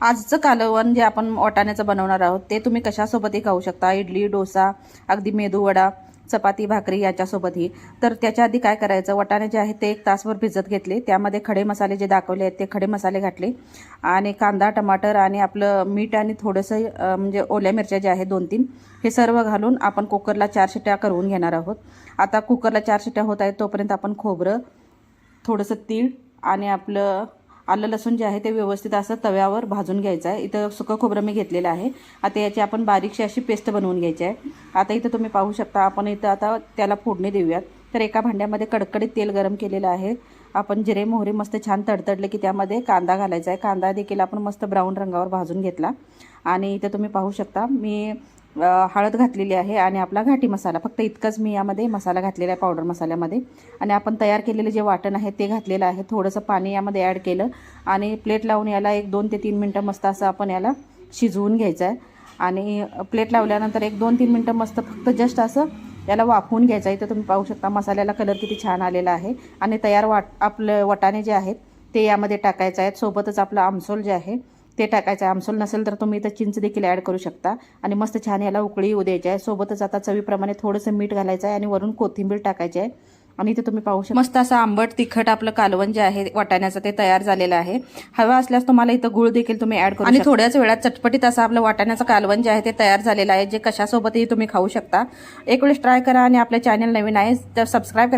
आजचं कालवण जे आपण वाटाण्याचं बनवणार आहोत ते तुम्ही कशासोबतही खाऊ शकता. इडली डोसा अगदी मेदूवडा चपाती भाकरी याच्यासोबतही. तर त्याच्या आधी काय करायचं? वाटाणे जे आहेत ते एक तासभर भिजत घेतले. त्यामध्ये खडे मसाले जे दाखवले आहेत ते खडे मसाले घातले. आणि कांदा टमाटर आणि आपलं मीठ आणि थोडंसं म्हणजे ओल्या मिरच्या ज्या आहेत दोन तीन हे सर्व घालून आपण कुकरला चार शिट्ट्या करून घेणार आहोत. आता कुकरला चार शिट्ट्या होत आहेत तोपर्यंत आपण खोबरं थोडंसं तीळ आणि आपलं आलं लसूण जे आहे ते व्यवस्थित असं तव्यावर भाजून घ्यायचं आहे. इथं सुकं खोबरं मी घेतलेलं आहे. आता याची आपण बारीकशी अशी पेस्ट बनवून घ्यायची आहे. आता इथं तुम्ही पाहू शकता आपण इथं आता त्याला फोडणी देऊयात. तर एका भांड्यामध्ये कडकडीत तेल गरम केलेलं आहे. आपण जिरे मोहरी मस्त छान तडतडले की त्यामध्ये कांदा घालायचा आहे. कांदा देखील आपण मस्त ब्राऊन रंगावर भाजून घेतला. आणि इथं तुम्ही पाहू शकता मी हळद घातलेली आहे आणि आपला घाटी मसाला. फक्त इतकंच मी यामध्ये मसाला घातलेला आहे पावडर मसाल्यामध्ये आणि आपण तयार केलेले जे वाटण आहे ते घातलेलं आहे. थोडंसं पाणी यामध्ये ॲड केलं आणि प्लेट लावून याला एक दोन ते तीन मिनटं मस्त असं आपण याला शिजवून घ्यायचं आहे आणि प्लेट लावल्यानंतर एक दोन तीन मिनटं मस्त फक्त जस्ट असं याला वाफवून घ्यायचं आहे तर तुम्ही पाहू शकता मसाल्याला कलर किती छान आलेला आहे. आणि तयार वाट आपलं वटाणे जे आहेत ते यामध्ये टाकायचं आहेत. सोबतच आपलं आमसोल जे आहे ते टाकायचं आहे. आमसूल नसेल तर तुम्ही इथं चिंच देखील ॲड करू शकता. आणि मस्त छान याला उकळी येऊ द्यायची आहे. सोबतच आता चवीप्रमाणे थोडंसं मीठ घालायचं आहे आणि वरून कोथिंबीर टाकायची आहे. आणि इथे तुम्ही पाहू शकता. मस्त असं आंबट तिखट आपलं कालवण जे आहे वाटाण्याचं ते तयार झालेलं आहे. हवा असल्यास तुम्हाला इथं गुळ देखील तुम्ही ॲड करू आणि थोड्याच वेळात चटपटीत असं आपलं वाटाण्याचं कालवण जे आहे ते तयार झालेलं आहे. जे कशासोबतही तुम्ही खाऊ शकता. एक वेळेस ट्राय करा आणि आपल्या चॅनल नवीन आहे तर सबस्क्राईब